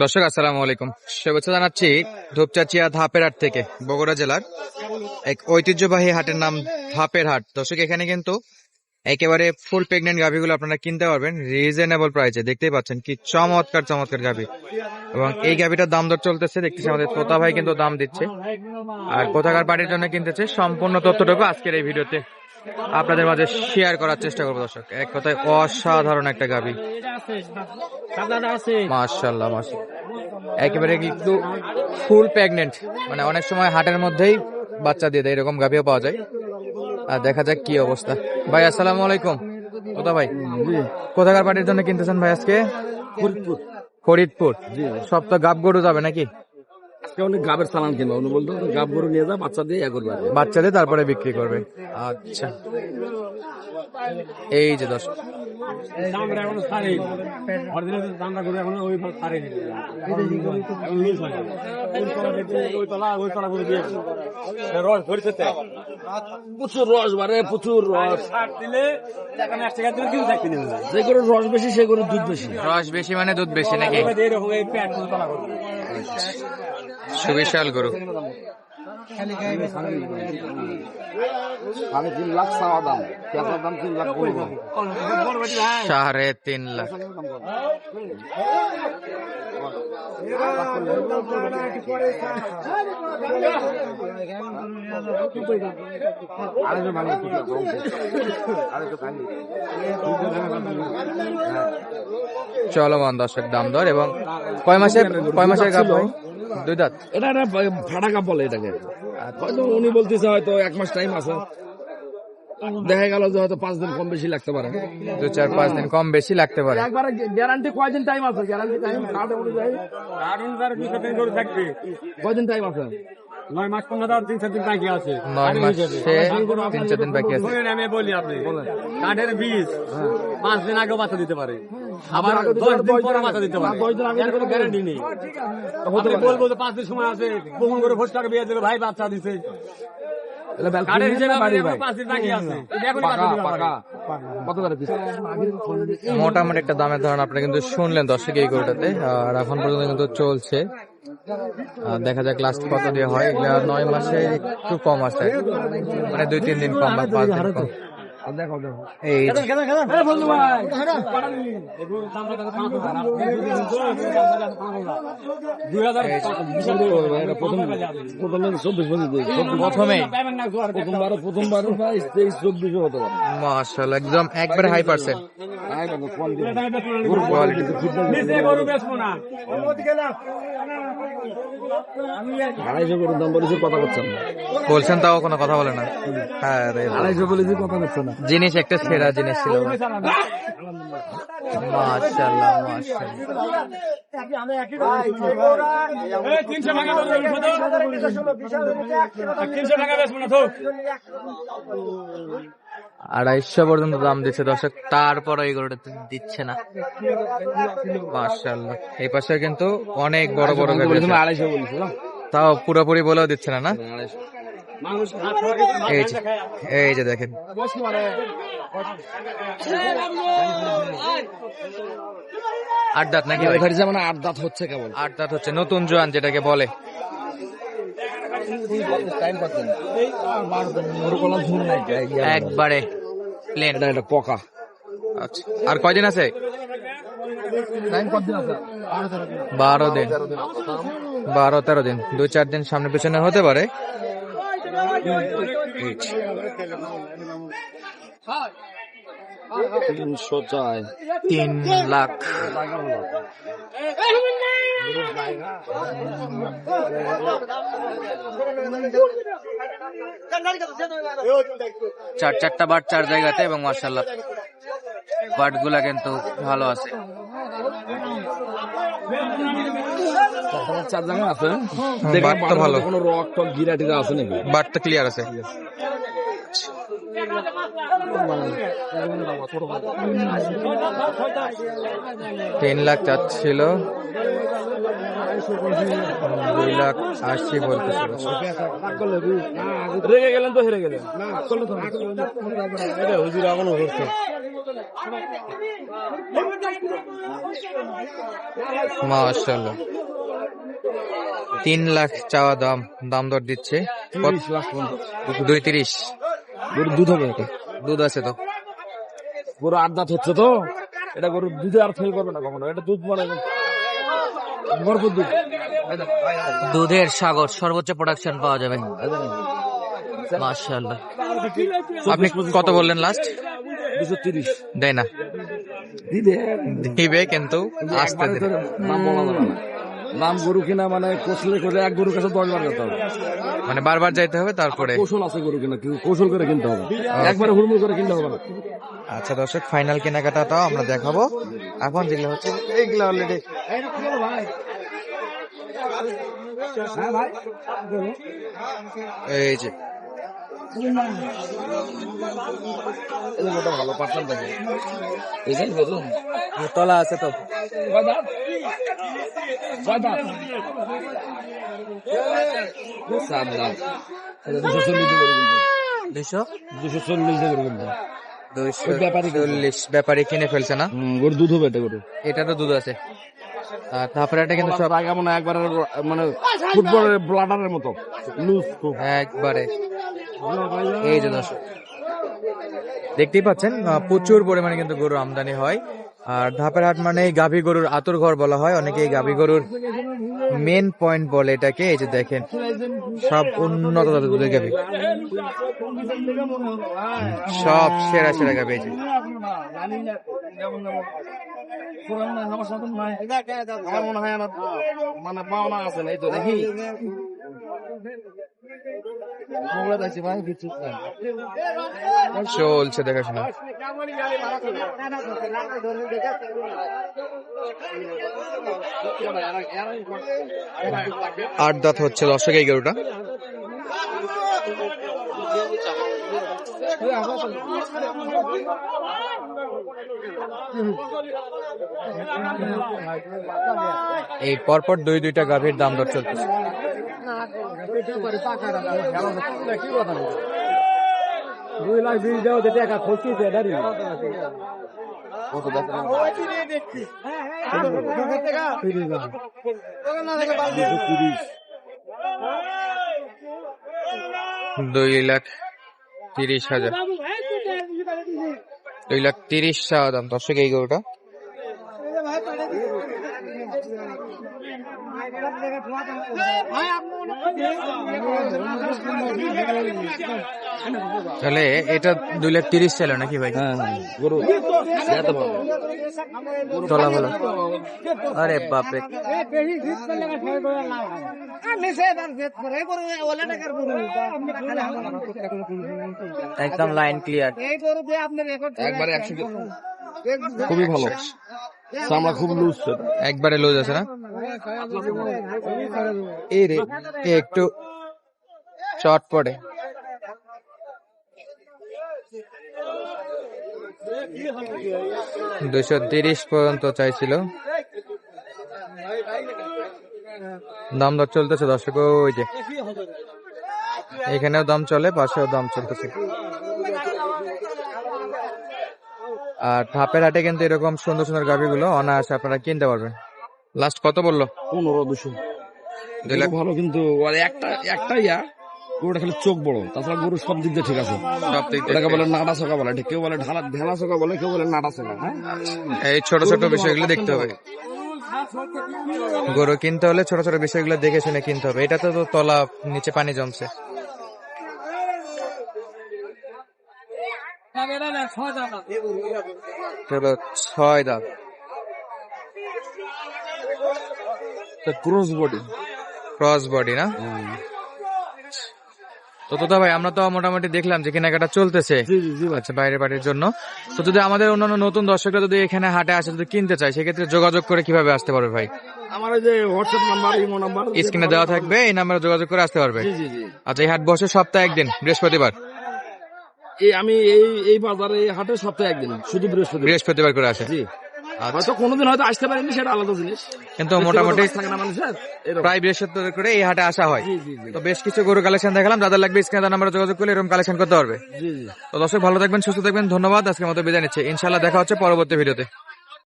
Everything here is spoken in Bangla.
দর্শক, আসসালামু আলাইকুম। শুভেচ্ছা জানাচ্ছি ধূপচাচিয়া ধাপের হাট থেকে, বগুড়া জেলার এক ঐতিহ্যবাহী হাটের নাম ধাপের হাট দর্শক, এখানে কিন্তু একেবারে ফুল প্রেগনেন্ট গাভিগুলো আপনারা কিনতে পারবেন রিজনেবল প্রাইসে দেখতেই পাচ্ছেন কি চমৎকার চমৎকার গাভি। এবং এই গাভিটার দাম দর চলতেছে, দেখতেছি আমাদের তোতা ভাই কিন্তু দাম দিচ্ছে। আর কোথাকার পার্টির জন্য কিনতেছে, সম্পূর্ণ তথ্যটুকু আজকের এই ভিডিওতে আপনাদের মাঝে শেয়ার করার চেষ্টা করব দর্শক। এক কথায় অসাধারণ একটা গাভি মাশাল্লাহ মাশাল্লাহ একেবারে কিন্তু ফুল প্রেগনেন্ট মানে অনেক সময় হাটের মধ্যেই বাচ্চা দিয়ে দেয় এরকম গাভিও পাওয়া যায়। আর দেখা যাক কি অবস্থা। ভাই আসসালামু আলাইকুম। কোথা ভাই? কোথাকার পার্টির জন্য কিনতেছেন ভাই আজকে? ফরিদপুর। ফরিদপুর। সব তো গাব গরু যাবে নাকি? আজকে অনেক গাবের সালাম কিনবো। উনি বলতো গাব গরু নিয়ে যা বাচ্চা দিয়ে ইয়া করবে আর বাচ্চাদের তারপরে বিক্রি করবে। আচ্ছা। এই যে রস প্রচুর রস বাড়ে প্রচুর রস। যে রস বেশি সে করে দুধ বেশি। রস বেশি মানে দুধ বেশি নাকি? সুবিশাল গরু। সাড়ে তিন লাখ। চলমান দর্শক দাম দর এবং কয় মাসের কয় মাসের ভাই দুই দাঁত এটা একটা ফাটা কাপ বলে এটাকে। হয়তো উনি বলতেছে হয়তো এক মাস টাইম আছে। দেখা গেল যে হয়তো পাঁচ দিন কম বেশি লাগতে পারে। দু চার পাঁচ দিন কম বেশি লাগতে পারে। একবারে গ্যারান্টি কয়দিন টাইম আছে? গ্যারান্টি টাইম কার্ড অনুযায়ী। দুশো দিন করে থাকবে কয়দিন টাইম আছে? নয় মাস পনেরো তিন চার দিন বাকি আছে। নয় মাসে তিন চার দিন বাকি আছে। আমি বলি আপনি কাঠের বীজ পাঁচ দিন আগে বাচ্চা দিতে পারে। আবার দশ দিন পরে বাচ্চা দিতে পারে। এর কোনো গ্যারান্টি নেই। আপনি বলব যে পাঁচ দিন সময় আছে বহু করে ভোট টাকা বিয়ে দেবে? ভাই বাচ্চা দিছে। আপনি মোটামুটি একটা দামের ধারণা আপনারা কিন্তু শুনলেন দর্শক এই গরুটাতে। আর এখন পর্যন্ত কিন্তু চলছে। আর দেখা যাক লাস্ট কত দিয়ে হয়। নয় মাসে একটু কম আছে। মানে দুই তিন দিন কম বা পাঁচ দিন কম। দেখো এই একদম একবারে হাই পার্সেন্ট কোয়ালিটি গরু আড়াইশো করে দাম বলেছে কথা বলছেন তাও কোনো কথা বলে না। হ্যাঁ রে আড়াইশো বলেছে কথা করছে না। জিনিস একটা সেরা জিনিস ছিল। মাশাআল্লাহ মাশাআল্লাহ। আড়াইশো পর্যন্ত দাম দিচ্ছে দর্শক তারপর এই গরুটা দিচ্ছে না। মাশাআল্লাহ এই পাশে কিন্তু অনেক বড় বড়। আড়াইশো তাও পুরোপুরি বলেও দিচ্ছে না না? এই যে এই যে দেখেন। আট দাঁত নাকি? যেমন আট দাঁত হচ্ছে কেবল। আট দাঁত হচ্ছে নতুন জোয়ান যেটাকে বলে। একবারে প্লেন এটা পকা। আচ্ছা আর কয়দিন আছে? আছে? বারো দিন। বারো তেরো দিন। দুই চার দিন সামনে পিছনে হতে পারে। তিনশো তিন লাখ চার চারটা বাট চার জায়গাতে এবং মার্শাল্লাহ বাটগুলা কিন্তু ভালো আছে। চার জায়গা আছে বাট ভালো। কোনো রক টক গিরা টিরা আছে। নাকি বাট ক্লিয়ার আছে তিন লাখ চাচ্ছিল দুই লাখ আশি বলতেছিল রেগে গেলেন তো হেরে গেলেন। মাশাল্লাহ তিন লাখ চাওয়া দাম দাম দর দিচ্ছে। দুই তিরিশ। গরুর দুধ হবে এটা দুধ আছে তো। গরু আট দাঁত হচ্ছে তো? এটা গরু দুধে আর ফেল করবে না কখনো। এটা দুধ মানে ভরপুর দুধ। দুধের সাগর সর্বোচ্চ প্রোডাকশন পাওয়া যাবে। মাশাল্লাহ আপনি কত বললেন লাস্ট দুশো তিরিশ। দেয় না। দিবে। কিন্তু আসতে নাম বলা যাবে না। নাম গরু কিনা মানে কৌশলে করে এক গরুর কাছে দশ বার যেতে হবে। মানে বারবার যাইতে হবে তারপরে কৌশল আছে গরু কিনা কৌশল করে কিনতে হবে। একবারে হুড়মুড় করে কিনতে হবে আচ্ছা দর্শক ফাইনাল কেনাকাটাটাও আমরা দেখাবো। এখন যেগুলো হচ্ছে এগুলো অলরেডি এই যে ভালো বুঝুন তলা আছে তো ব্যাপারী কিনে ফেলছে না গরুর দুধ হবে এটা গরু এটা তো দুধ আছে তারপরে এটা কিন্তু সব আগে মনে একবারে মানে ফুটবলের ব্লাডারের মতো লুজ খুব একবারে এই যে দর্শক, দেখতেই পাচ্ছেন প্রচুর পরিমাণে কিন্তু গরু আমদানি হয়। আর ধাপের হাট মানে গাভী গরুর আতুর ঘর বলা হয় অনেকে এই গাভী গরুর মেন পয়েন্ট বলে এটাকে। এই যে দেখেন, সব উন্নত দুধের গাভী। সব সেরা সেরা গাভী যে। মনে হয় আমার মানে পাওনা আছে এই তো দেখি মোবাইল আছে ভাই কিছু চলছে দেখাশোনা। আট দাঁত হচ্ছে দর্শক এই এই পরপর দুই দুইটা গাভীর দাম দর চলতেছে দুই লাখ বিশ দেওয়া যেতে একা খসিছে দাঁড়িয়ে দুই লাখ তিরিশ হাজার। দুই লাখ তিরিশ টাকা দাম দর্শক এই গরুটা। তাহলে এটা দুই লাখ তিরিশ ছিল নাকি ভাই? হ্যাঁ হ্যাঁ গরু। তোলা ভালো আরে বাপরে। একদম লাইন ক্লিয়ার একবারে একশো খুবই ভালো চামড়া খুব লুজ একবারে লুজ আছে না? একটু চট পড়ে। দুশো তিরিশ পর্যন্ত চাইছিল। দাম দর চলতেছে দর্শক ওই যে। এখানেও দাম চলে, পাশেও দাম চলতেছে। আর ধাপের হাটে কিন্তু এরকম সুন্দর সুন্দর গাভিগুলো অনায়াসে আপনারা কিনতে পারবেন। লাস্ট কত বলল? পনেরো দুশো। দুই লাখ। ভালো কিন্তু একটা একটা ইয়া গরুটা খালি চোখ বড়। তাছাড়া গরু সব দিক দিয়ে ঠিক আছে। এটাকে বলে নাটা বলে। কেউ বলে ঢালা ঢেলা বলে কেউ বলে নাটা হ্যাঁ? এই ছোট ছোট বিষয়গুলো দেখতে হবে। গরু কিনতে হলে ছোট ছোট বিষয়গুলো দেখে শুনে কিনতে হবে। এটা তো তো তলা নিচে পানি জমছে। ছয় দাঁত। ক্রস বডি ক্রস বডি না? তো তোতা ভাই আমরা তো মোটামুটি দেখলাম যে কেনাকাটা চলতেছে আচ্ছা বাইরে বাড়ির জন্য। তো যদি আমাদের অন্যান্য নতুন দর্শকরা যদি এখানে হাটে আসে যদি কিনতে চায় সেক্ষেত্রে যোগাযোগ করে কীভাবে আসতে পারবে ভাই? আমার যে হোয়াটসঅ্যাপ নাম্বার ইমো নাম্বার স্ক্রিনে দেওয়া থাকবে এই নাম্বারে যোগাযোগ করে আসতে পারবে। আচ্ছা এই হাট বসে সপ্তাহে একদিন বৃহস্পতিবার? এই আমি এই এই বাজারে হাটে সপ্তাহে একদিন শুধু বৃহস্পতি বৃহস্পতিবার করে আসে। জি। হয়তো কোনোদিন হয়তো আসতে পারেনি সেটা আলাদা জিনিস। কিন্তু মোটামুটি। প্রায় বৃহস্পতিবার করে এই হাটে আসা হয়। তো বেশ কিছু গরু কালেকশন দেখালাম যাদের লাগবে স্ক্রিনে নাম্বার যোগাযোগ করলে এরকম কালেকশন করতে পারবে। তো দর্শক ভালো থাকবেন সুস্থ থাকবেন ধন্যবাদ। আজকে মতো বিদায় নিচ্ছে। ইনশাল্লাহ দেখা হচ্ছে পরবর্তী ভিডিওতে।